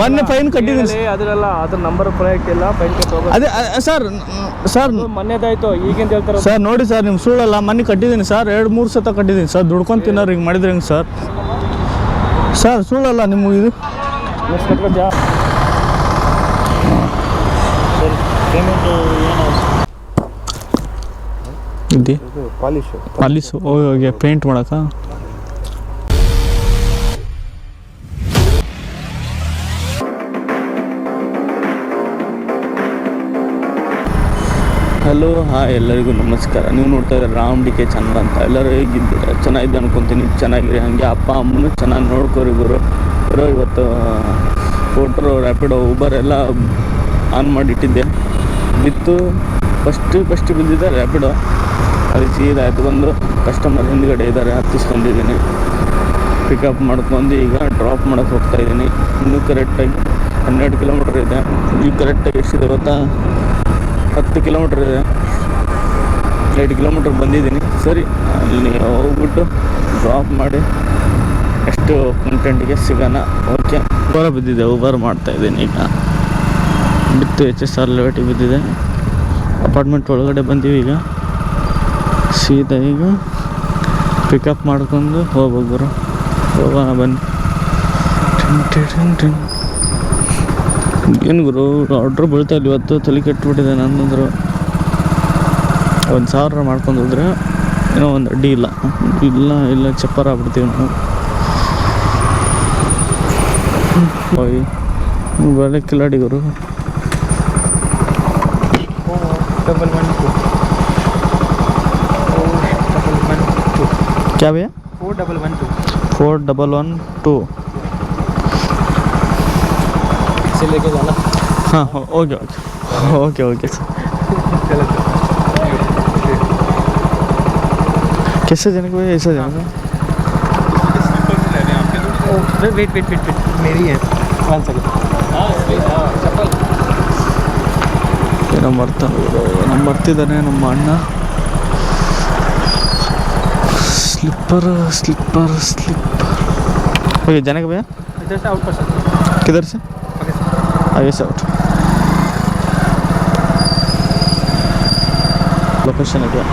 ಮೊನ್ನೆ ಫೈನ್ ಕಟ್ಟಿದ್ದೀನಿ. ಅದರಲ್ಲ ಅದ್ರ ನಂಬರ್ ಪ್ರೊಜೆಕ್ಟ್ ಇಲ್ಲ ಫೈನ್ ಅದೇ ಸರ್ ಸರ್ ಮೊನ್ನೆದಾಯ್ತು ಈಗಿಂದ ಹೇಳ್ತಾರೆ? ಸರ್ ನೋಡಿ ಸರ್ ನಿಮ್ಮ ಸುಳ್ಳಲ್ಲ ಮೊನ್ನೆ ಕಟ್ಟಿದ್ದೀನಿ ಸರ್ ಎರಡು ಮೂರು ಸತ ಕಟ್ಟಿದ್ದೀನಿ ಸರ್ ದುಡ್ಕೊಂಡು ತಿನ್ನೋರು ಹಿಂಗೆ ಮಾಡಿದ್ರೆ ಹೆಂಗೆ ಸರ್ ಸರ್ ಸುಳ್ಳಲ್ಲ ನಿಮ್ಗೆ ಇದು. ಪಾಲಿಶು. ಪಾಲಿಶು ಹೋಗಿ ಪೇಂಟ್ ಮಾಡಕ ಹಲೋ ಹಾಯ್ ಎಲ್ಲರಿಗೂ ನಮಸ್ಕಾರ. ನೀವು ನೋಡ್ತಾ ಇದ್ದಾರೆ ರಾಮ್ ಡಿ ಕೆ ಚಂದ್ರ ಅಂತ. ಎಲ್ಲರೂ ಹೇಗಿದ್ದೀರ? ಚೆನ್ನಾಗಿದೆ ಅನ್ಕೊತೀನಿ. ಚೆನ್ನಾಗಿರಿ ಹಾಗೆ ಅಪ್ಪ, ಅಮ್ಮನೂ ಚೆನ್ನಾಗಿ ನೋಡ್ಕೋರಿ ಗುರು. ಗುರು, ಇವತ್ತು ಓಟ್ರು ರ್ಯಾಪಿಡೋ ಊಬರ್ ಎಲ್ಲ ಆನ್ ಮಾಡಿಟ್ಟಿದ್ದೆ. ಬಿತ್ತು. ಫಸ್ಟ್ ಫಸ್ಟ್ ಬಿದ್ದಿದ್ದೆ ರ್ಯಾಪಿಡೋ ಅಲ್ಲಿ ಸೀದಾ ಬಂದು ಕಸ್ಟಮರ್ ಹಿಂದ್ಗಡೆ ಇದ್ದಾರೆ. ಹತ್ತಿಸ್ಕೊಂಡಿದ್ದೀನಿ. ಪಿಕಪ್ ಮಾಡ್ಕೊಂಡು ಈಗ ಡ್ರಾಪ್ ಮಾಡೋಕೆ ಹೋಗ್ತಾ ಇದ್ದೀನಿ. ಇನ್ನೂ ಕರೆಕ್ಟಾಗಿ ಹನ್ನೆರಡು ಕಿಲೋಮೀಟ್ರ್ ಇದೆ. ಈಗ ಕರೆಕ್ಟಾಗಿ ಎಷ್ಟಿದೆ ಗೊತ್ತಾ? ಹತ್ತು ಕಿಲೋಮೀಟ್ರ್ ಇದೆ. ಎರಡು ಕಿಲೋಮೀಟ್ರ್ ಬಂದಿದ್ದೀನಿ. ಸರಿ, ಅಲ್ಲಿ ಹೋಗ್ಬಿಟ್ಟು ಡ್ರಾಪ್ ಮಾಡಿ ಎಷ್ಟು ಕಂಟೆಂಟ್ಗೆ ಸಿಗೋಣ. ಓಕೆ ಉಬರ್ ಬಿದ್ದಿದೆ ಉಬರ್ ಮಾಡ್ತಾಯಿದ್ದೀನಿ ಈಗ. ಬಿತ್ತು ಎಚ್ ಎಸ್ ಆರ್ ಬಿದ್ದಿದೆ. ಅಪಾರ್ಟ್ಮೆಂಟ್ ಒಳಗಡೆ ಬಂದೀವಿ ಈಗ. ಸೀದಾ ಈಗ ಪಿಕಪ್ ಮಾಡ್ಕೊಂಡು ಹೋಗ್ಬೇಕು ಹೋಗೋಣ ಬನ್ನಿ. ಏನು ಗುರು ಆರ್ಡ್ರ್ ಬೀಳ್ತಾ ಇಲ್ಲ ಇವತ್ತು ತಲೆ ಕೆಟ್ಟುಬಿಟ್ಟಿದೆ ನನ್ನಂದ್ರು ಒಂದು ಸಾವಿರ ಮಾಡ್ಕೊಂಡು ಹೋದ್ರೆ ಏನೋ ಒಂದು ಅಡ್ಡಿ ಇಲ್ಲ. ಇಲ್ಲ ಇಲ್ಲ ಚಪ್ಪರ ಆಗ್ಬಿಡ್ತೀವಿ ನಾವು. ಬೆಳೆ ಒಳ್ಳೆ ಕಿಲಾಡಿ ಗುರು. Double one two double one two ಕ್ಯಾ ಭಯ್ಯ four double one to. Four double one two से लेके जाना हाँ okay okay okay okay sir चलो कैसे जाने को ऐसा जाने वेट वेट वेट वेट मेरी है वन सेकंड चप्पल ಏನೋ ಬರ್ತಾನೆ ನಮ್ಮ ಬರ್ತಿದ್ದಾನೆ ನಮ್ಮ ಅಣ್ಣ स्लीपर स्लीपर स्लीपर ओके जाने का भैया इधर से आउट कर सकते हैं किधर से ओके सर आगे से आउट लोकेशन है क्या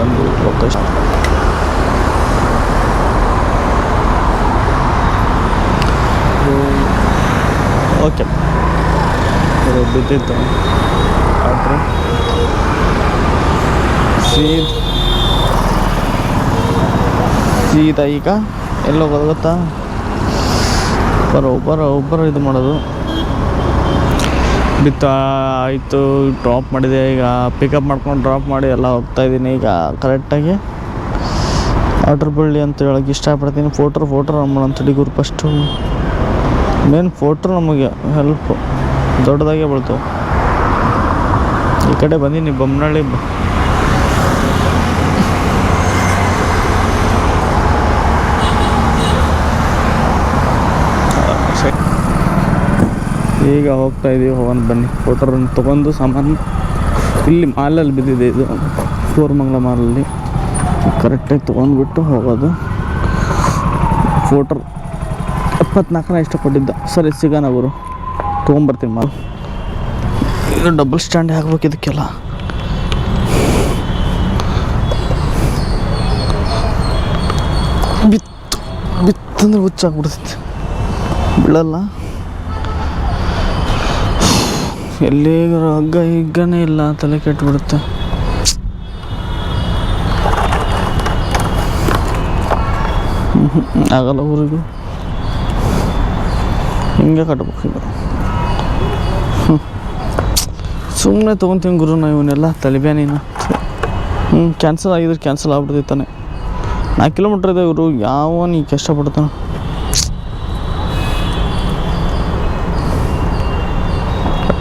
ಒಂದು ಲೊಕೇಶನ್ ಓಕೆ ಬಿದ್ದಿತ್ತು ಆರ್ಡ್ರು ಸೀದ್ ಸೀದಾ ಈಗ ಎಲ್ಲೋ ಗೊತ್ತಾ ಬರೋ ಬರೋ ಒಬ್ಬರು ಇದು ಮಾಡೋದು. ಬಿತ್ತ, ಆಯಿತು ಡ್ರಾಪ್ ಮಾಡಿದೆ. ಈಗ ಪಿಕಪ್ ಮಾಡ್ಕೊಂಡು ಡ್ರಾಪ್ ಮಾಡಿ ಎಲ್ಲ ಹೋಗ್ತಾ ಇದ್ದೀನಿ. ಈಗ ಕರೆಕ್ಟಾಗಿ ಆರ್ಡ್ರ್ ಬಳ್ಳಿ ಅಂತ ಹೇಳೋಕ್ಕೆ ಇಷ್ಟಪಡ್ತೀನಿ. ಫೋಟ್ರ್ ಫೋಟೋ ನಮ್ಮ ಹುಡುಗರು ಗುರು ಫಸ್ಟು ಮೇನ್ ಫೋಟೋ ನಮಗೆ ಹೆಲ್ಪ್ ದೊಡ್ಡದಾಗೆ ಬೀಳ್ತವೆ ಈ ಕಡೆ ಬಂದೀನಿ, ಬೊಮ್ಮನಹಳ್ಳಿ ಈಗ ಹೋಗ್ತಾ ಇದೀವಿ, ಹೋಗೋಣ ಬನ್ನಿ. ಫೋಟೋರನ್ನು ತೊಗೊಂಡು ಸಾಮಾನು ಇಲ್ಲಿ ಮಾಲಲ್ಲಿ ಬಿದ್ದಿದೆ ಇದು. ಕೋರಮಂಗಲ ಮಾಲಲ್ಲಿ ಕರೆಕ್ಟಾಗಿ ತೊಗೊಂಡ್ಬಿಟ್ಟು ಹೋಗೋದು. ಫೋಟೋ ಎಪ್ಪತ್ನಾಲ್ಕನ ಇಷ್ಟಪಟ್ಟಿದ್ದ. ಸರಿ, ಸಿಗೋಣ ಅವರು ತೊಗೊಂಬರ್ತೀನಿ ಮಾಲ್. ಇದು ಡಬಲ್ ಸ್ಟ್ಯಾಂಡ್ ಹಾಕ್ಬೇಕು ಇದಕ್ಕೆಲ್ಲ. ಬಿತ್ತು. ಬಿತ್ತಂದ್ರೆ ಹುಚ್ಚಾಗ್ಬಿಡ್ತೈತಿ. ಬೀಳಲ್ಲ ಎಲ್ಲಿ ಹಗ್ಗ ಹಿಗ್ಗನೇ ಇಲ್ಲ, ತಲೆ ಕೆಟ್ಟುಬಿಡುತ್ತೆ. ಆಗಲ್ಲ ಊರಿಗೂ. ಹಿಂಗೆ ಕಟ್ಬೇಕು ಈಗ. ಸುಮ್ಮನೆ ತೊಗೊತೀನಿ ಗುರು, ನಾ ಇವನ್ನೆಲ್ಲ ತಲೆಬ್ಯಾನಿನ ಹ್ಞೂ ಕ್ಯಾನ್ಸಲ್ ಆಗಿದ್ರೆ ಕ್ಯಾನ್ಸಲ್ ಆಗ್ಬಿಡ್ತೈತಾನೆ ತಾನೆ. ನಾಲ್ಕು ಕಿಲೋಮೀಟ್ರ್ ಇದೆ ಇವರು ಯಾವ ನೀ ಕಷ್ಟಪಡ್ತಾನೆ.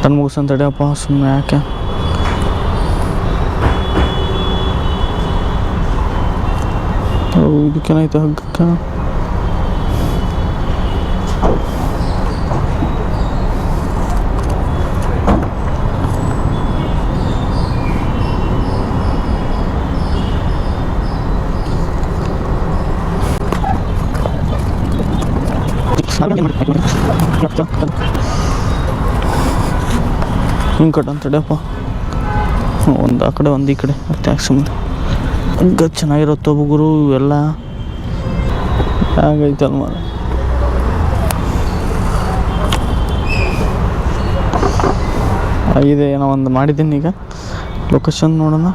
ತನ್ಮುಗಿಸ್ಕೊಂತ ತಡೆಯಪ್ಪ ಸುಮ್ಮನೆ ಯಾಕೆ ಇದಕ್ಕೇನಾಯ್ತು ಹಗ್ಗಕ್ಕೆ Gracias. ಹಿಂಗೆ ಕಟ್ ಅಂತ ತಡಿಯಪ್ಪ ಒಂದು ಆ ಕಡೆ, ಒಂದು ಈ ಕಡೆ. ಮತ್ತೆ ಯಾಕೆ ಸುಮ್ಮನೆ ಹಂಗ ಚೆನ್ನಾಗಿರುತ್ತೆ ಗುರು, ಇವೆಲ್ಲ. ಹಾಗೈತೆ ಮಾರ ಆಗಿದೆ, ಏನೋ ಒಂದು ಮಾಡಿದ್ದೀನಿ ಈಗ. ಲೊಕೇಶನ್ ನೋಡೋಣ.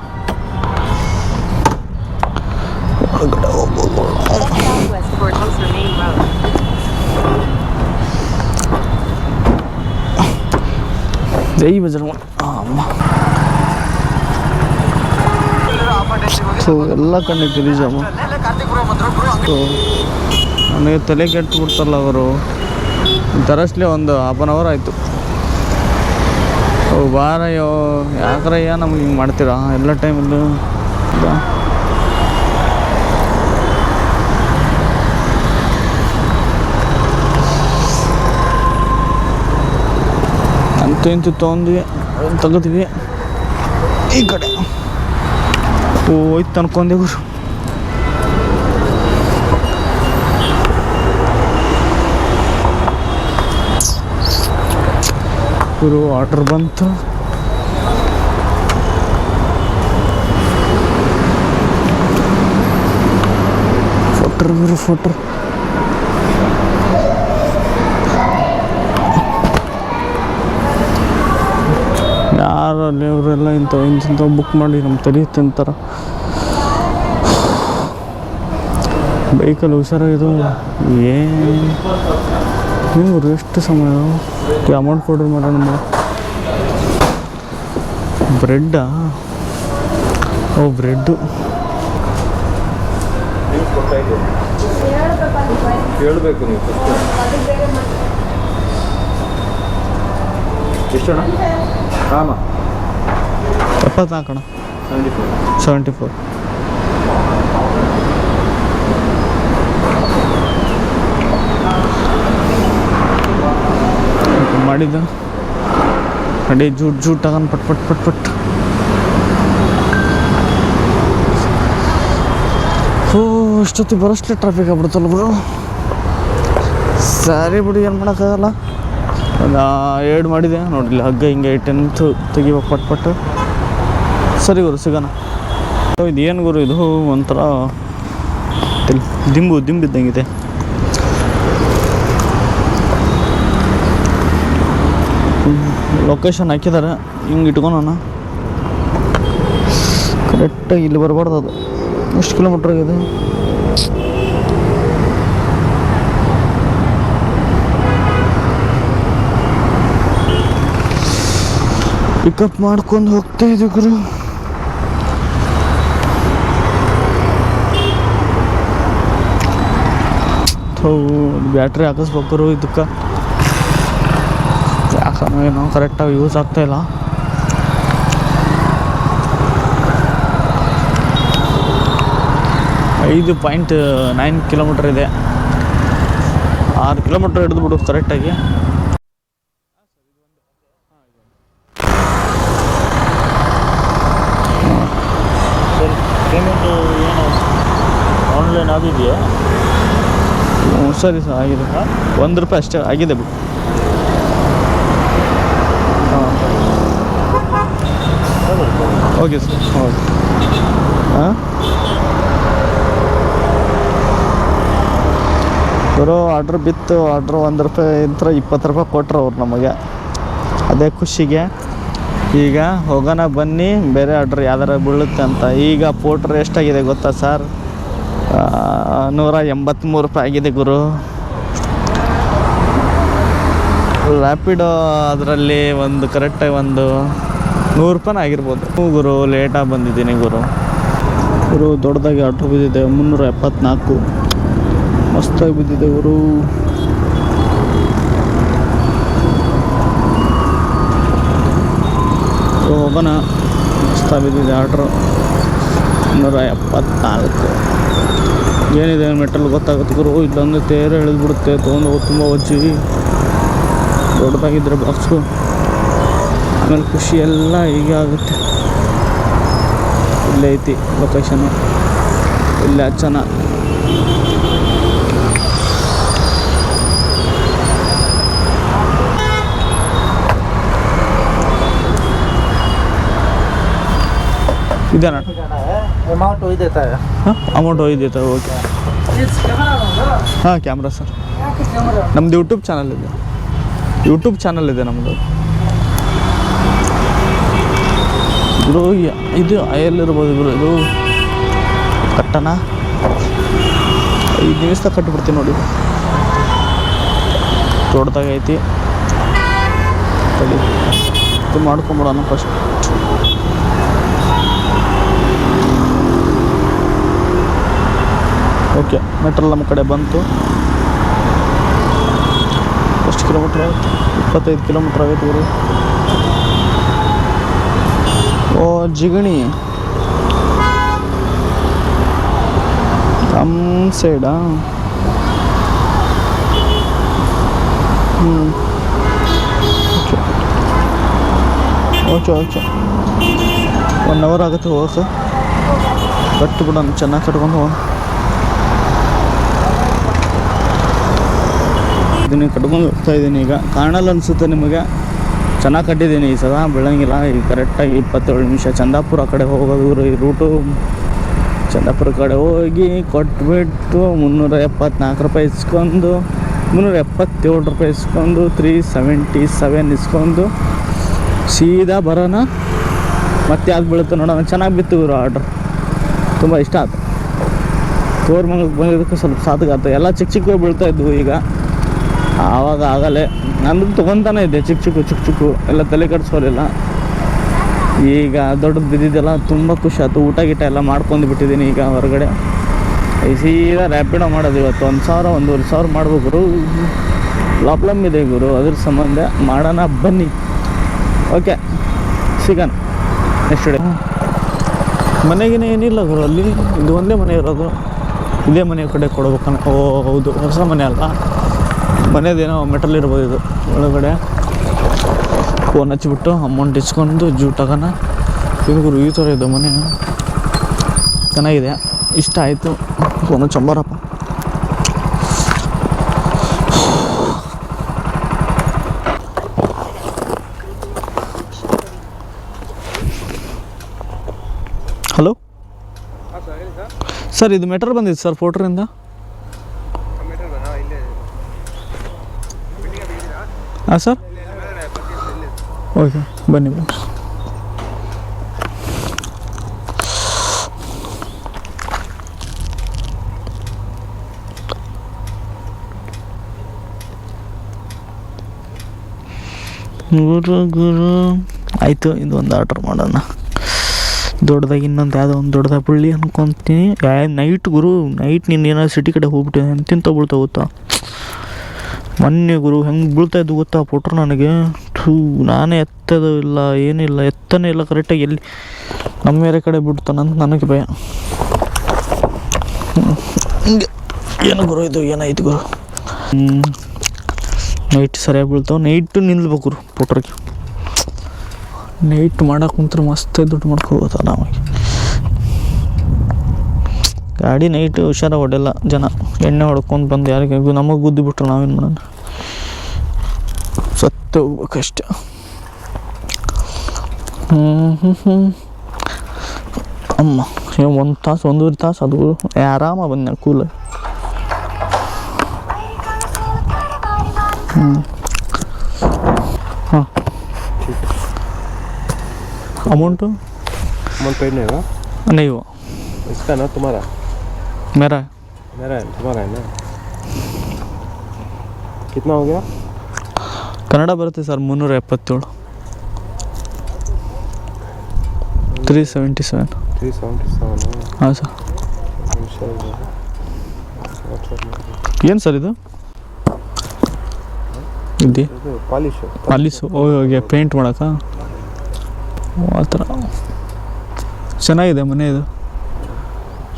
ಜೈ ಬಜರಂಗ ಅಮ್ಮ. ಸೊ ಎಲ್ಲ ಕಣ್ಣಿಗೆ ನಿಜಮ್ಮ ಸೊ ನನಗೆ ತಲೆ ಕೆಟ್ಟು ಬಿಡ್ತಾರಲ್ಲ ಅವರು. ತರಸ್ಲಿ ಒಂದು ಹಾಫ್ ಆನ್ ಅವರ್ ಆಯಿತು. ಓ ಬಾರಯ್ಯೋ, ಯಾಕ್ರಯ್ಯ ನಮ್ಗೆ ಹಿಂಗೆ ಮಾಡ್ತೀರಾ? ಎಲ್ಲ ಟೈಮಲ್ಲೂ ಇಂತೂ ತೊಗೊಂಡ್ವಿ ತೆಗೆದ್ವಿ. ಈ ಕಡೆ. ಹೋಯ್ತು ಅನ್ಕೊಂಡೆವು ಗುರು ಆರ್ಡ್ರ್ ಬಂತು. ಫೋಟ್ರ್ ಗುರು ಫೋಟ್ರ್ ಯಾರು ಅಲ್ಲಿ ಅವರೆಲ್ಲ ಇಂಥ ಇಂಥವು ಬುಕ್ ಮಾಡಿ ನಮ್ಮ ತಲೆ ತಿಂತಾರೆ. ಬೈಕಲ್ಲಿ ಹುಷಾರಾಗಿದ್ದು ಏನು? ಹಿಂಗೆ ಎಷ್ಟು ಸಮಯ? ಅಮೌಂಟ್ ಕೊಡ್ರಿ ಮಾಡೋಣ ಬ್ರೆಡ್ಡಾ ಓ ಬ್ರೆಡ್ಡು ಹೇಳಬೇಕು ನೀವು ಎಪ್ಪತ್ನಾಲ್ಕು ಅಣ್ಣ ಸೆವೆಂಟಿ ಫೋರ್ ಮಾಡಿದ್ದ. ನಡಿ ಜೂಟ್ ಜೂಟ್ ತಗೊಂಡು ಪಟ್ ಪಟ್ ಪಟ್ ಪಟ್. ಹೋ, ಇಷ್ಟೊತ್ತಿಗೆ ಬರೋಷ್ಟೇ ಟ್ರಾಫಿಕ್ ಆಗ್ಬಿಡ್ತಲ್ಲ ಬ್ರೋ ಸರಿ ಬಿಡಿ, ಏನು ಮಾಡೋಕ್ಕಾಗಲ್ಲ. ಒಂದು, ಎರಡು ಮಾಡಿದೆ. ನೋಡಿಲ್ಲ ಹಗ್ಗ ಹಿಂಗೆ ಟೆಂತ್ ತೆಗಿಬೇಕು ಪಟ್ ಪಟ್ಟು ಸರಿ ಗುರು, ಸಿಗೋಣ. ಇದು ಏನು ಗುರು ಇದು? ಒಂಥರ ದಿಂಬು ದಿಂಬಿದ್ದಂಗಿದೆ ಲೊಕೇಶನ್ ಹಾಕಿದ್ದಾರೆ ಹಿಂಗೆ ಇಟ್ಕೊಳೋಣ. ಕರೆಕ್ಟಾಗಿ ಇಲ್ಲಿ ಬರಬಾರ್ದು ಅದು. ಎಷ್ಟು ಕಿಲೋಮೀಟ್ರ್ ಆಗಿದೆ? ಪಿಕಪ್ ಮಾಡ್ಕೊಂಡು ಹೋಗ್ತಾ ಇದ್ದೀವಿ ಗುರು. ಥೂ ಬ್ಯಾಟ್ರಿ ಹಾಕಿಸ್ಬೇಕು ಇದಕ್ಕೆ. ಏನೋ ಕರೆಕ್ಟಾಗಿ ಯೂಸ್ ಆಗ್ತಾಯಿಲ್ಲ ಐದು ಪಾಯಿಂಟ್ ನೈನ್ ಕಿಲೋಮೀಟ್ರ್ ಇದೆ. ಆರು ಕಿಲೋಮೀಟ್ರ್ ಹಿಡಿದು ಬಿಡು ಕರೆಕ್ಟಾಗಿ ಸರ್ ಪೇಮೆಂಟು ಏನು ಆನ್ಲೈನ್ ಆಗಿದೆಯಾ ಹ್ಞೂ ಸರಿ ಸರ್, ಆಗಿದೆ. ಒಂದು ರೂಪಾಯಿ ಅಷ್ಟೇ, ಆಗಿದೆ ಬಿಡು. ಓಕೆ ಸರ್ ಓಕೆ ಹಾಂ? ಬರೋ ಆರ್ಡ್ರ್ ಬಿತ್ತು ಆರ್ಡ್ರ್ ಒಂದು ರೂಪಾಯಿ ಇಂತ್ರ ಇಪ್ಪತ್ತು ರೂಪಾಯಿ ಕೊಟ್ರು ಅವ್ರು ನಮಗೆ. ಅದೇ ಖುಷಿಗೆ. ಈಗ ಹೋಗೋಣ ಬನ್ನಿ, ಬೇರೆ ಆರ್ಡ್ರ್ ಯಾವ್ದಾರ ಬೀಳುತ್ತೆ ಅಂತ. ಈಗ ಪೋಟ್ರ್ ಎಷ್ಟಾಗಿದೆ ಗೊತ್ತಾ ಸರ್ ನೂರ ಎಂಬತ್ತ್ಮೂರು ರೂಪಾಯಿ ಆಗಿದೆ ಗುರು. ರ್ಯಾಪಿಡೋ ಅದರಲ್ಲಿ ಒಂದು ಕರೆಕ್ಟಾಗಿ ಒಂದು ನೂರು ರೂಪಾಯಿ ಆಗಿರ್ಬೋದು. ಗುರು ಲೇಟಾಗಿ ಬಂದಿದ್ದೀನಿ ಗುರು. ಗುರು, ದೊಡ್ಡದಾಗಿ ಆಟೋ ಬಿದ್ದಿದೆ ಮುನ್ನೂರ ಎಪ್ಪತ್ನಾಲ್ಕು ಮಸ್ತಾಗಿ ಬಿದ್ದಿದೆ ಗುರು. ಹೋಗೋಣ. ಮಸ್ತಾಗಿ ಬಿದ್ದಿದೆ ಆರ್ಡ್ರು ನೂರ ಎಪ್ಪತ್ನಾಲ್ಕು ಏನಿದೆ ಮೆಟಲ್ ಗೊತ್ತಾಗುತ್ತೆ ಗುರು ಇಲ್ಲಂದ್ರೆ ತೇರು ಎಳೆದ್ಬಿಡುತ್ತೆ ತೊಗೊಂಡೋಗಿ ತುಂಬ ಒಜ್ಜಿ. ದೊಡ್ಡದಾಗಿದ್ದರೆ ಬಾಕ್ಸು ಆಮೇಲೆ ಖುಷಿ ಎಲ್ಲ ಹೀಗೆ ಆಗುತ್ತೆ. ಇಲ್ಲೇ ಐತಿ ಲೊಕೇಶನ್ನು ಇಲ್ಲೇ ಚೆನ್ನ ಇದೇನಾ अमाउंट वही देता है ಹಾಂ ಅಮೌಂಟ್ ಒಯ್ದೈತೆ ಓಕೆ ಹಾಂ ಕ್ಯಾಮ್ರಾ ಸರ್ ನಮ್ದು ಯೂಟ್ಯೂಬ್ ಚಾನಲ್ ಇದೆ ಯೂಟ್ಯೂಬ್ ಚಾನಲ್ ಇದೆ ನಮ್ಮದು ಗುರು ಯ- ಇದು ಎಲ್ಲಿರ್ಬೋದು ಗುರು ಇದು ಕಟ್ಟಣ ಐದು ನಿಮಿಷದಾಗ ಕಟ್ಟಿಬಿಡ್ತೀನಿ ನೋಡಿ ತೋಟದಾಗ ಐತಿ ತಡಿ ಇದು ಮಾಡ್ಕೊಂಬಿಡೋಣ ಫಸ್ಟ್ ಓಕೆ ಮೆಟ್ರಲ್ ನಮ್ಮ ಕಡೆ ಬಂತು. ಎಷ್ಟು ಕಿಲೋಮೀಟ್ರ್ ಆಯಿತು? ಇಪ್ಪತ್ತೈದು ಕಿಲೋಮೀಟ್ರ್ ಆಗೈತೆ ಗುರು. ಓ, ಜಿಗಣಿ. ನಮ್ಮ ಸೈಡಾ ಹ್ಞೂ ಓಕೆ ಓಕೆ ಒನ್ ಅವರ್ ಆಗುತ್ತೆ ಹೋಗಕ್ಕೆ ಬಟ್ ಬಿಡೋಣ, ಚೆನ್ನಾಗಿ ಕಟ್ಕೊಂಡು ಹೋಗೋಣ. ಇದನ್ನು ಕಟ್ಕೊಂಡು ಹೋಗ್ತಾ ಇದ್ದೀನಿ. ಈಗ ಕಾಣಲ್ಲ ಅನಿಸುತ್ತೆ ನಿಮಗೆ. ಚೆನ್ನಾಗಿ ಕಟ್ಟಿದ್ದೀನಿ. ಈ ಸದಾ ಬೆಳಂಗಿಲ್ಲ. ಈಗ ಕರೆಕ್ಟಾಗಿ ಇಪ್ಪತ್ತೇಳು ನಿಮಿಷ ಚಂದಾಪುರ ಕಡೆ ಹೋಗೋದು ಈ ರೂಟು ಚಂದಾಪುರ ಕಡೆ ಹೋಗಿ ಕೊಟ್ಬಿಟ್ಟು ಮುನ್ನೂರ ಎಪ್ಪತ್ನಾಲ್ಕು ರೂಪಾಯಿ ಇಸ್ಕೊಂಡು, ಮುನ್ನೂರ ಎಪ್ಪತ್ತೇಳು ರೂಪಾಯಿ ಇಸ್ಕೊಂಡು ತ್ರೀ ಸೆವೆಂಟಿ ಸೆವೆನ್ ಇಸ್ಕೊಂಡು ಸೀದಾ ಬರೋಣ. ಮತ್ತೆ ಯಾವ್ದು ಬೀಳುತ್ತೆ ನೋಡೋಣ. ಚೆನ್ನಾಗಿ ಬಿತ್ತು ಇವರು ಆರ್ಡ್ರ್ ತುಂಬ ಇಷ್ಟ ಆಯ್ತು. ತೋರ್ಮಂಗ್ ಬಂದಿದ್ದಕ್ಕೆ ಸ್ವಲ್ಪ ಸಾತಗಾತ ಎಲ್ಲ ಚಿಕ್ಕ ಚಿಕ್ಕ ಬೀಳ್ತಾ ಇದ್ವು ಈಗ. ಆವಾಗ ಆಗಲೇ ನಂದು ತೊಗೊತಾನೆ ಇದ್ದೆ, ಚಿಕ್ಕ ಚಿಕ್ಕ ಚಿಕ್ಕ ಚಿಕ್ಕ ಎಲ್ಲ ತಲೆ ಕಟ್ಸೋಲಿಲ್ಲ ಈಗ ದೊಡ್ಡದು ಬಿದ್ದಿದ್ದೆಲ್ಲ ತುಂಬ ಖುಷಿ ಆಯ್ತು. ಊಟ ಗೀಟ ಎಲ್ಲ ಮಾಡ್ಕೊಂಡು ಬಿಟ್ಟಿದ್ದೀನಿ ಈಗ ಹೊರಗಡೆ. ಸೀದಾ ರ್ಯಾಪಿಡೋ ಮಾಡೋದು ಇವತ್ತು. ಒಂದು ಸಾವಿರ, ಒಂದೂವರೆ ಸಾವಿರ ಮಾಡ್ಬೇಕು ಗುರು. ಪ್ರಾಬ್ಲಮ್ ಇದೆ ಗುರು, ಅದ್ರ ಸಂಬಂಧ ಮಾಡೋಣ ಬನ್ನಿ. ಓಕೆ ಸಿಗೋಣ. ನೆಕ್ಸ್ಟ್ ಡೇ ಮನೆಗೇನೆ ಏನಿಲ್ಲ ಗುರು, ಅಲ್ಲಿ ಇದು ಒಂದೇ ಮನೆ ಇರೋದು. ಇದೇ ಮನೆ ಕಡೆ ಕೊಡ್ಬೇಕನ್ನ ಓ, ಹೌದು, ಹೊಸ ಮನೆ ಅಲ್ಲ ಮನೆದೇನೋ ಮೆಟಲ್ ಇರ್ಬೋದು ಇದು. ಒಳಗಡೆ ಫೋನ್ ಹಚ್ಚಿಬಿಟ್ಟು ಅಮೌಂಟ್ ಇಸ್ಕೊಂಡು ಜೂ ತಗೋಣ. ಇವ್ರಿಗೂ ಈ ಥರ ಇದೆ ಮನೆ. ಚೆನ್ನಾಗಿದೆ. ಇಷ್ಟ ಆಯಿತು. ಫೋನ್ ಚಂಬಾರಪ್ಪ. ಹಲೋ ಸರ್ ಇದು ಮೆಟರ್ ಬಂದಿದೆ ಸರ್ ಫೋಟ್ರಿಂದ ಹಾಂ ಸರ್ ಓಕೆ ಬನ್ನಿ ಬನ್ನಿ. ಗುರು ಗುರು. ಆಯಿತು ಇದು ಒಂದು ಆರ್ಡ್ರ್ ಮಾಡೋಣ. ದೊಡ್ಡದಾಗಿ ಇನ್ನೊಂದು ಯಾವುದೋ ಒಂದು ದೊಡ್ಡದಾಗಿ ಬಿಡಲಿ ಅನ್ಕೊತೀನಿ. ನೈಟ್ ಗುರು ನೈಟ್ ನೀನು ಏನಾದ್ರು ಸಿಟಿ ಕಡೆ ಹೋಗ್ಬಿಟ್ಟಿದೆ ಅಂತ ಬೀಳ್ತಾ ಗೊತ್ತಾ ಮೊನ್ನೆ ಗುರು, ಹೆಂಗೆ ಬೀಳ್ತಾ ಇದ್ದು ಗೊತ್ತಾ ಪುಟ್ರು ನನಗೆ? ಥೂ, ನಾನೇ ಎತ್ತದು ಇಲ್ಲ, ಏನಿಲ್ಲ, ಎತ್ತನೇ ಇಲ್ಲ ಕರೆಕ್ಟಾಗಿ ಎಲ್ಲಿ ನಮ್ಮ ಬೇರೆ ಕಡೆ ಬಿಡ್ತಾನಂತ ನನಗೆ ಭಯ. ಹಿಂಗೆ, ಏನು ಗುರು ಇದು, ಏನಾಯ್ತು ಗುರು? ನೈಟ್ ಸರಿಯಾಗಿ ಬೀಳ್ತಾವೆ. ನೈಟು ನಿಲ್ಬೇಕು ಗುರು ಪುಟ್ರಿಗೆ. ನೈಟ್ ಮಾಡೋಕೆ ಕುಂತ್ರೆ ಮಸ್ತ್ ದುಡ್ಡು ಮಾಡ್ಕೋಬೋದು ಆರಾಮಾಗಿ ಗಾಡಿ ನೈಟ್ ಹುಷಾರ ಹೊಡೆಲ್ಲ ಜನ. ಎಣ್ಣೆ ಹೊಡ್ಕೊಂಡು ಬಂದು ಯಾರಿಗೆ ನಮಗೆ ಗುದ್ದು ಬಿಟ್ರು ನಾವೇನು ಮಾಡೋಣ? ಸತ್ತು ಹೋಗ್ಬೇಕಷ್ಟೆ ಹ್ಞೂ ಅಮ್ಮ ಒಂದು ತಾಸು ಒಂದೂವರೆ ತಾಸು ಅದು. ಆರಾಮ ಬಂದ ಕೂಲ. ಹ್ಞೂ ಅಮೌಂಟು ಅಮೌಂಟ್ ಪೇಡ್ ನೀವು? ನೀವು. ಇಷ್ಟನಾ ತುಮಾರ मेरा है मेरा है तुम्हारा है ना कितना हो गया ಕನ್ನಡ ಬರುತ್ತೆ ಸರ್ ಮುನ್ನೂರ ಎಪ್ಪತ್ತೇಳು three seventy seven three seventy seven ಹಾಂ ಸರ್ ಏನು ಸರ್ ಇದು ಇದ್ದಿ ಇದು ಪಾಲಿಶ್ ಪಾಲಿಸು ಹೋಗಿ ಪೇಂಟ್ ಮಾಡಕ್ಕ ಆ ಥರ ಚೆನ್ನಾಗಿದೆ ಮನೆ ಇದು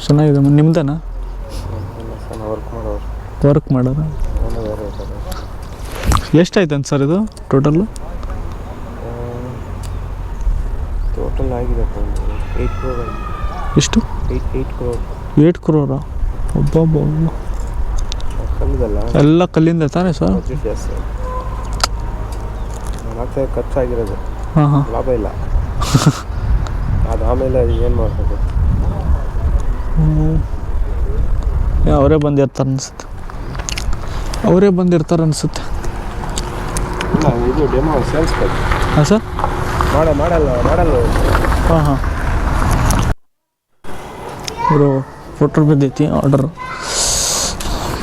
ಚೆನ್ನಾಗಿದೆ ನಿಮ್ದೇನಾ? ವರ್ಕ್ ಮಾಡೋರು. ಎಷ್ಟಾಯ್ತಂತ ಸರ್ ಇದು ಟೋಟಲ್ಲು ಟೋಟಲ್ ಆಗಿದೆ ಏಯ್ಟ್ ಕ್ರೋರ್ ಎಷ್ಟು? ಏಯ್ಟ್ ಕ್ರೋರ್ ಏಯ್ಟ್ ಕ್ರೋರಾ ಒಬ್ಬೊಬ್ಬ ಎಲ್ಲ ಕಲ್ಲಿಂದ ತಾನೇ ಸರ್? ಖರ್ಚಾಗಿರೋದು. ಹಾಂ ಹಾಂ. ಲಾಭ ಇಲ್ಲ. ಅದು ಅದು ಆಮೇಲೆ ಏನು ಮಾಡ್ಬೇಕು? ಅವರೇ ಬಂದಿರ್ತಾರೆ ಅನಿಸುತ್ತೆ. ಅವರೇ ಬಂದಿರ್ತಾರೆ ಅನಿಸುತ್ತೆ. ಹಾಂ ಸರ್ ಹಾಂ ಹಾಂ. ಇವರು ಫೋಟೋ ಬಂದೈತಿ ಆರ್ಡರ್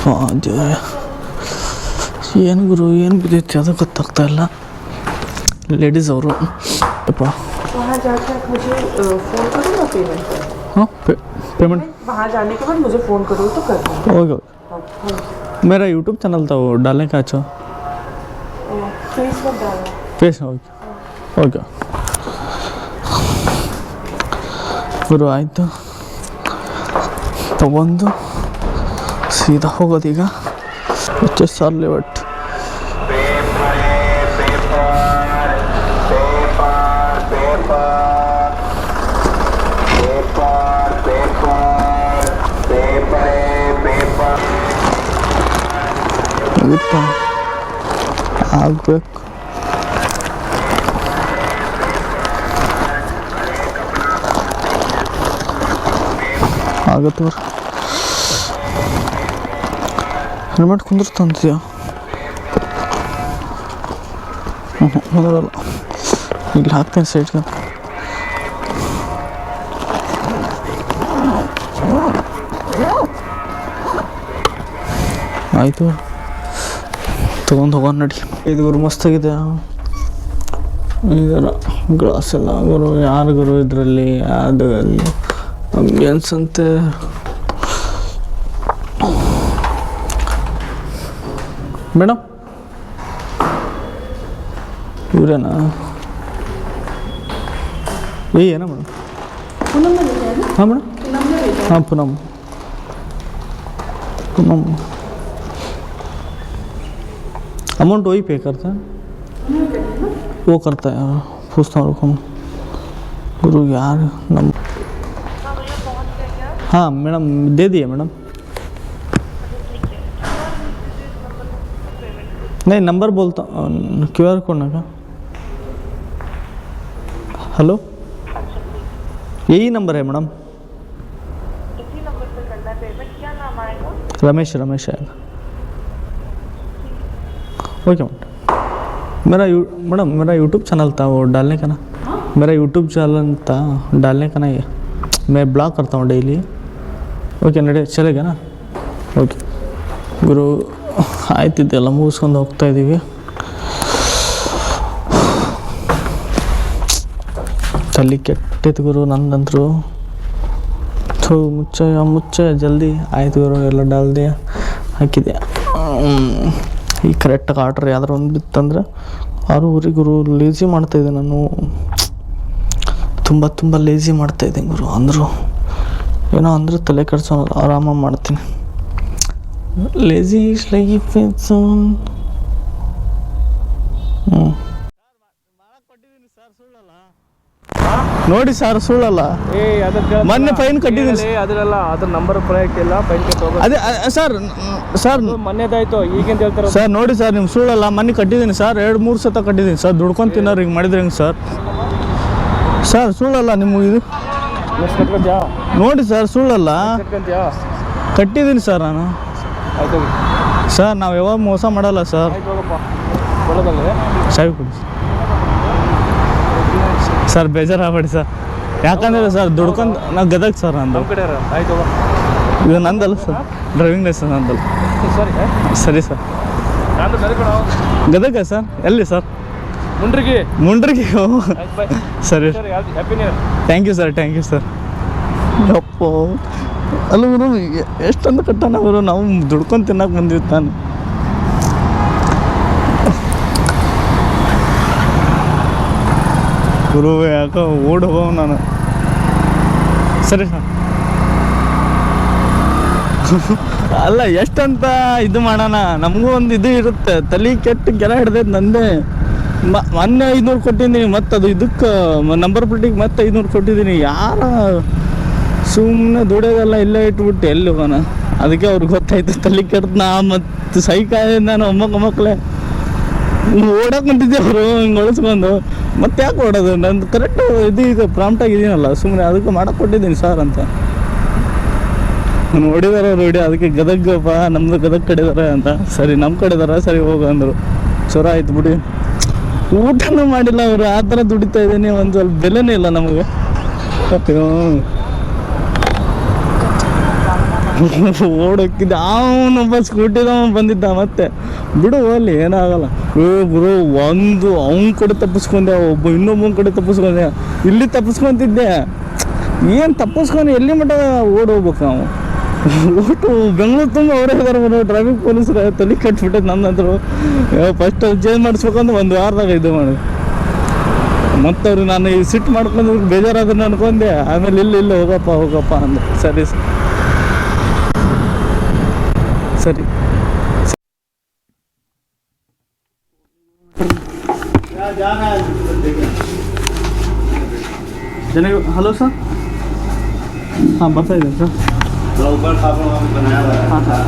ಹಾಂ ಏನು ಗುರು ಏನು ಬಿದ್ದೈತಿ ಅದು ಗೊತ್ತಾಗ್ತಾ ಇಲ್ಲ. ಲೇಡೀಸ್ ಅವರು. ಹಾಂ पेमेंट वहाँ जाने के बाद मुझे फ़ोन करो तो कर दूँगी ओके मेरा यूट्यूब चैनल था वो डालने का अच्छा फेसबुक डालना ಫೇಸ್ ಓಕೆ ಓಕೆ ಗುರು ಆಯಿತು ತಗೊಂಡು ಸೀದಾ ಹೋಗೋದೀಗ ಎಚ್ ಎಸ್ ಆರ್ ಲೆವೆಟ್ ಮುಗಿತಾ ಆಗ್ಬೇಕು ಆಗತ್ತೆ ಅವ್ರ ಹೆಲ್ಮೆಟ್ ಕುಂದಿರ್ತಂತೀಯ ಹ್ಞೂ ಕುಂದ್ರಲ್ಲ ಇಲ್ಲಿ ಹಾಕ್ತೇನೆ ಸೈಡ್ಗೆ ಆಯಿತು ತೊಗೊಂಡು ಹೋಗೋಣ ನಡಿ ಇದು ಗುರು ಮಸ್ತಾಗಿದೆ. ಇದರ ಗ್ಲಾಸ್ ಎಲ್ಲ ಗುರು ಯಾರು ಗುರು ಇದರಲ್ಲಿ ಅದರಲ್ಲಿ ನಮ್ಗೆ ಅನ್ಸಂತೆ ಮೇಡಮ್ ಇವರೇನಾ? ಏ ಏನ ಮೇಡಮ್ ಹಾಂ ಮೇಡಮ್ ಹಾಂ ಪುನಮ್ ಪುನಮ್ अमाउंट वही पे करता है। वो करता है पूछता हूँ रुको गुरु यार नम हाँ मैडम दे दिए मैडम। नहीं नंबर बोलता क्यू आर कोड ना का हेलो? यही नंबर है मैडम। नंबर है रमेश रमेश आएगा। ओके मैडम मेरा यू मैडम मेरा यूट्यूब चैनल था वो डालने का ना मेरा यूट्यूब चैनल था डालने का ना ये मैं ब्लॉग करता हूँ डेली ಓಕೆ ನಡೆ ಚಲೇಗ ಓಕೆ ಗುರು ಆಯ್ತಿದ್ದೆಲ್ಲ ಮುಗಿಸ್ಕೊಂಡು ಹೋಗ್ತಾ ಇದ್ದೀವಿ ತಲೆ ಕೆಟ್ಟಿತ್ತು ಗುರು ನಂದಂತರು ಥೂ ಮುಚ್ಚ ಮುಚ್ಚ ಜಲ್ದಿ ಆಯ್ತು ಗುರು ಎಲ್ಲ ಡಾಲ್ದೆ ಹಾಕಿದೆ ಹ್ಮ್. ಈ ಕರೆಕ್ಟಾಗಿ ಆರ್ಡ್ರ್ ಯಾವ್ದಾರು ಒಂದು ಬಿತ್ತಂದ್ರೆ ಆರೂವರೆ ಗುರು ಲೇಜಿ ಮಾಡ್ತಾಯಿದ್ದೆ ನಾನು. ತುಂಬ ತುಂಬ ಲೇಜಿ ಮಾಡ್ತಾಯಿದ್ದೀನಿ ಗುರು, ಅಂದರು. ಏನೋ ಅಂದರೂ ತಲೆ ಕೆಡ್ಸೋ ಆರಾಮಾಗಿ ಮಾಡ್ತೀನಿ. ಲೇಜಿ ಲೈಫ್ ಹ್ಞೂ ನೋಡಿ ಸರ್ ಸುಳ್ಳಲ್ಲ. ಮೊನ್ನೆ ಫೈನ್ ಕಟ್ಟಿದ್ದೀನಿ. ಅದರಲ್ಲ ಅದ್ರ ನಂಬರ್ ಇಲ್ಲ ಫೈನ್ ಕಟ್ಟೋದು ಅದೇ ಸರ್ ಸರ್ ಮೊನ್ನೆದಾಯ್ತು ಈಗಿಂದ ಹೇಳ್ತಾರೆ ಸರ್ ನೋಡಿ ಸರ್ ನಿಮ್ಮ ಸುಳ್ಳಲ್ಲ ಮೊನ್ನೆ ಕಟ್ಟಿದ್ದೀನಿ ಸರ್ ಎರಡು ಮೂರು ಸತ ಕಟ್ಟಿದ್ದೀನಿ ಸರ್ ದುಡ್ಕೊಂಡು ತಿನ್ನೋರು ಹಿಂಗೆ ಮಾಡಿದ್ರೆ ಹೆಂಗೆ ಸರ್? ಸರ್ ಸುಳ್ಳಲ್ಲ ನಿಮ್ಮ ಇದು? ನೋಡಿ ಸರ್ ಸುಳ್ಳಲ್ಲ. ಕಟ್ಟಿದ್ದೀನಿ ಸರ್ ನಾನು. ಸರ್ ನಾವು ಯಾವಾಗ ಮೋಸ ಮಾಡಲ್ಲ ಸರ್. ಸಾವಿ ಕೊಡಿ ಸರ್ ಬೇಜಾರಾಗಬೇಡಿ ಸರ್. ಯಾಕಂದ್ರೆ ಸರ್ ದುಡ್ಕೊಂಡು ನಾವು ಗದಗ ಸರ್ ನಂದು. ಇದು ನಂದಲ್ಲ ಸರ್. ಡ್ರೈವಿಂಗ್ ಲೈಸೆನ್ಸ್ ನಂದಲ್ಲ ಸರಿ ಸರಿ ಗದಗ ಸರ್? ಎಲ್ಲಿ ಸರ್? ಮುಂಡ್ರಿಗೆ. ಮುಂಡ್ರಿಗೆ? ಸರಿ. Thank you sir thank you sir ಅಪ್ಪ ಅಲ್ಲ ಗುರು ಎಷ್ಟೊಂದು ಕಟ್ಟ ನಾವು ನಾವು ದುಡ್ಕೊಂಡು ತಿನ್ನಕ್ಕೆ ಬಂದಿವಿ ತಾನು. ಗುರು ಯಾಕೋ ಓಡ್ ಹೋಗೋ ನಾನು? ಸರಿ ಸರ್. ಅಲ್ಲ, ಎಷ್ಟಂತ ಇದು ಮಾಡೋಣ? ನಮಗೂ ಒಂದು ಇದು ಇರುತ್ತೆ. ತಲೆ ಕೆಟ್ಟು ಗೆಲ ಹಿಡ್ದೈತೆ ನಂದೇ. ಮೊನ್ನೆ ಐದುನೂರು ಕೊಟ್ಟಿದ್ದೀನಿ, ಮತ್ತು ಅದು ಇದಕ್ಕೆ ನಂಬರ್ ಪ್ಲೇಟಿಗೆ ಮತ್ತೆ ಐದುನೂರು ಕೊಟ್ಟಿದ್ದೀನಿ. ಯಾರ ಸುಮ್ಮನೆ ದುಡಿಯೋದೆಲ್ಲ ಇಲ್ಲೇ ಇಟ್ಬಿಟ್ಟು ಎಲ್ಲಿ ಹೋಗೋಣ? ಅದಕ್ಕೆ ಅವ್ರಿಗೆ ಗೊತ್ತಾಯ್ತು, ತಲೆ ಕೆಡ್ದು ನಾ ಮತ್ತು ಸೈಕಾಯ ನಾನು ಒಮ್ಮಕ್ಕೆ ಒಮ್ಮಕ್ಕಲೆ ಓಡಕ್ಕೆ ನಿಂತಿದ್ದೆ ಅವರು, ಹಿಂಗೆ ಒಳಸ್ಕೊಂಡು ಮತ್ತೆ ಯಾಕೆ ಹೊಡೋದು? ನಂದು ಕರೆಕ್ಟ್ ಇದು ಇದು ಪ್ರಾಂಪ್ಟಾಗಿ ಇದೀನಲ್ಲ ಸುಮ್ಮನೆ ಅದಕ್ಕೆ ಮಾಡಕ್ಕೆ ಕೊಟ್ಟಿದ್ದೀನಿ ಸರ್ ಅಂತ. ನಾನು ಹೊಡಿದಾರೆ ಹೊಡಿ ಅದಕ್ಕೆ ಗದಗಪ್ಪ ನಮ್ಮದು ಗದಗ ಕಡಿದಾರೆ ಅಂತ. ಸರಿ ನಮ್ಮ ಕಡೆದಾರ, ಸರಿ ಹೋಗು ಅಂದರು. ಚೊರ ಆಯ್ತು ಬಿಡಿ. ಊಟನೂ ಮಾಡಿಲ್ಲ ಅವರು, ಆ ಥರ ದುಡಿತಾ ಇದ್ದೀನಿ, ಒಂದು ಸ್ವಲ್ಪ ಬೆಲೆನೇ ಇಲ್ಲ ನಮಗೆ. ಓಡೋಕ್ಕಿದ್ದೆ ಅವನೊಬ್ಬ ಸ್ಕೂಟಿದವ ಬಂದಿದ್ದ ಮತ್ತೆ. ಬಿಡು, ಅಲ್ಲಿ ಏನಾಗಲ್ಲ. ಏ ಬ್ರೋ, ಒಂದು ಅವನ ಕಡೆ ತಪ್ಪಿಸ್ಕೊಂಡೆ, ಒಬ್ಬ ಇನ್ನೊಬ್ಬನ ಕಡೆ ತಪ್ಪಿಸ್ಕೊಂಡೆ. ಇಲ್ಲಿ ತಪ್ಪಿಸ್ಕೊಂತಿದ್ದೆ. ಏನು ತಪ್ಪಿಸ್ಕೊಂಡು ಎಲ್ಲಿ ಮಟ್ಟ ಓಡ್ ಹೋಗ್ಬೇಕು ನಾವು? ಒಟ್ಟು ಬೆಂಗಳೂರು ತುಂಬ ಅವರೇ ಇದಾರೆ ಟ್ರಾಫಿಕ್ ಪೊಲೀಸರು ತಲೆ ಕಟ್ಬಿಟ್ಟೈತೆ ನನ್ನಂತರು ಫಸ್ಟ್ ಚೇಂಜ್ ಮಾಡಿಸ್ಬೇಕಂದ್ರೆ ಒಂದು ವಾರದಾಗ ಇದು ಮಾಡಿ. ಮತ್ತೆ ಅವರು ನಾನು ಈ ಸಿಟ್ಟು ಮಾಡ್ಕೊಂಡು ಬೇಜಾರಾದ್ರೆ ಅನ್ಕೊಂಡೆ ಆಮೇಲೆ ಇಲ್ಲಿ, ಇಲ್ಲ ಹೋಗಪ್ಪ ಹೋಗಪ್ಪ ಅಂದೆ. ಸರಿ, ಸರ್. ಸರಿ ಜನ ಹಲೋ ಸರ್ ಹಾಂ ಬರ್ತಾ ಇದ್ದೀನಿ ಸರ್ ಹಾಂ ಸರ್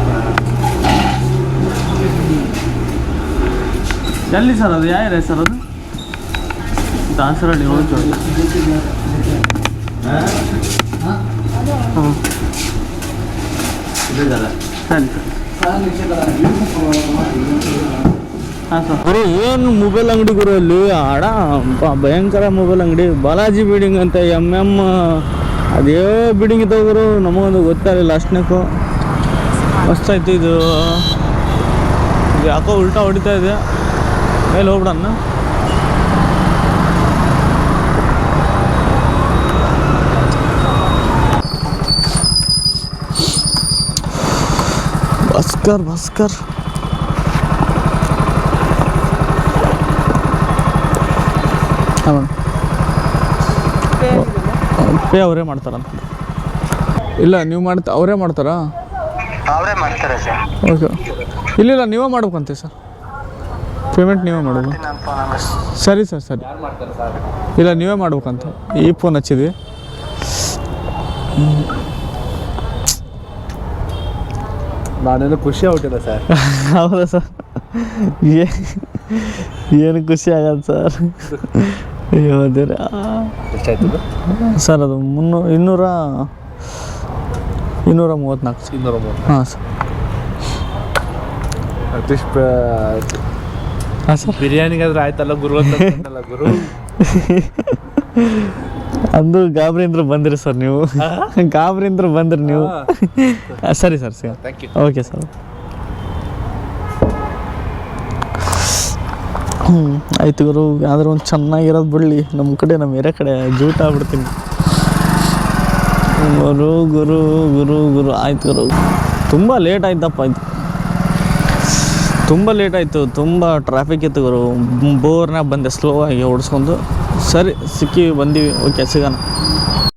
ಎಲ್ಲಿ ಸರ್ ಅದು ಯಾವ ಏರಿಯಾ ಸರ್ ಅದು ದಾಸರಳ್ಳಿ ಹೋಗಿ ಹಾಂ ಸರಿ ಸರ್ ಹಾಂ ಸರ್ ಗುರು, ಏನು ಮೊಬೈಲ್ ಅಂಗಡಿ ಗುರು ಅಲ್ಲಿ? ಬ- ಭಯಂಕರ ಮೊಬೈಲ್ ಅಂಗಡಿ. ಬಾಲಾಜಿ ಬಿಲ್ಡಿಂಗ್ ಅಂತ ಎಂ ಎಂ ಅದೇ ಬಿಲ್ಡಿಂಗ್ ಗುರು. ನಮಗೊಂದು ಗೊತ್ತಾಗಲಿಲ್ಲ ಅಷ್ಟನೇಕು. ಮಸ್ತಾಯ್ತು ಇದು. ಯಾಕೋ ಉಲ್ಟಾ ಹೊಡಿತಾ ಇದೆ. ಮೇಲೆ ಹೋಗ್ಬಿಡಣ್ಣ. ಭಾಸ್ಕರ್ ಭಾಸ್ಕರ್ ಹಾಂ ಪೇ ಅವರೇ ಮಾಡ್ತಾರಂತ ಇಲ್ಲ ನೀವು ಮಾಡ್ತಾ ಅವರೇ ಮಾಡ್ತಾರಾ? ಅವರೇ ಮಾಡ್ತಾರೆ ಸರ್. ಓಕೆ. ಇಲ್ಲ ನೀವೇ ಮಾಡ್ಬೇಕಂತೆ ಸರ್. ಪೇಮೆಂಟ್ ನೀವೇ ಮಾಡೋದು ಸರಿ ಸರ್ ಸರಿ. ಇಲ್ಲ ನೀವೇ ಮಾಡ್ಬೇಕಂತ. ಈ ಫೋನ್ ಹಚ್ಚಿದ್ವಿ. ನಾನೇನು ಖುಷಿ ಆಗ್ಬಿಟ್ಟಿದೆ ಸರ್. ಹೌದಾ ಸರ್? ಏನು ಖುಷಿ ಆಗತ್ತೆ ಸರ್? ಅಯ್ಯೋ ದೇವ್ರೆ. ಎಷ್ಟಾಯ್ತು ಸರ್ ಅದು ಮುನ್ನೂರು ಇನ್ನೂರ ಇನ್ನೂರ ಮೂವತ್ತ್ನಾಲ್ಕು ಸರ್. ಇನ್ನೂರ ಮೂವತ್ತು ಹಾಂ ಸರ್. ಅಟ್ಲೀಸ್ಟ್ ಹಾಂ ಸರ್. ಬಿರಿಯಾನಿಗಾದ್ರೆ ಆಯ್ತಲ್ಲ ಗುರು ಅಂತ ಅಂದ್ನಲ್ಲ ಗುರು? ಅಂದು ಅಂದ್ರೆ ಬಂದ್ರಿ ಸರ್ ನೀವು. ಗಾಬರಿಯಿಂದ ಬಂದ್ರಿ ನೀವು. ಸರಿ ಸರ್ ಸರಿ. Okay sir. ಹ್ಞೂ ಆಯ್ತು ಗುರು ಆದ್ರೂ ಒಂದು ಚೆನ್ನಾಗಿರೋದು ಬಿಡಲಿ. ನಮ್ಮ ಕಡೆ ನಮ್ಮ ಏರಿಯಾ ಕಡೆ ಜೂಟ ಆಗ್ಬಿಡ್ತೀನಿ. ಗುರು ಗುರು ಗುರು ಗುರು ಆಯ್ತು ಗುರು. ತುಂಬ ಲೇಟ್ ಆಯ್ತಪ್ಪ ಆಯ್ತು ತುಂಬ ಲೇಟ್ ಆಯಿತು ತುಂಬ ಟ್ರಾಫಿಕ್ ಇತ್ತು ಗುರು. ಬೋರ್ನಾಗ ಬಂದೆ ಸ್ಲೋ ಆಗಿ ಓಡಿಸ್ಕೊಂಡು. ಸರಿ ಸಿಕ್ಕಿ ಬಂದೀವಿ. ಓಕೆ ಸಿಗೋಣ.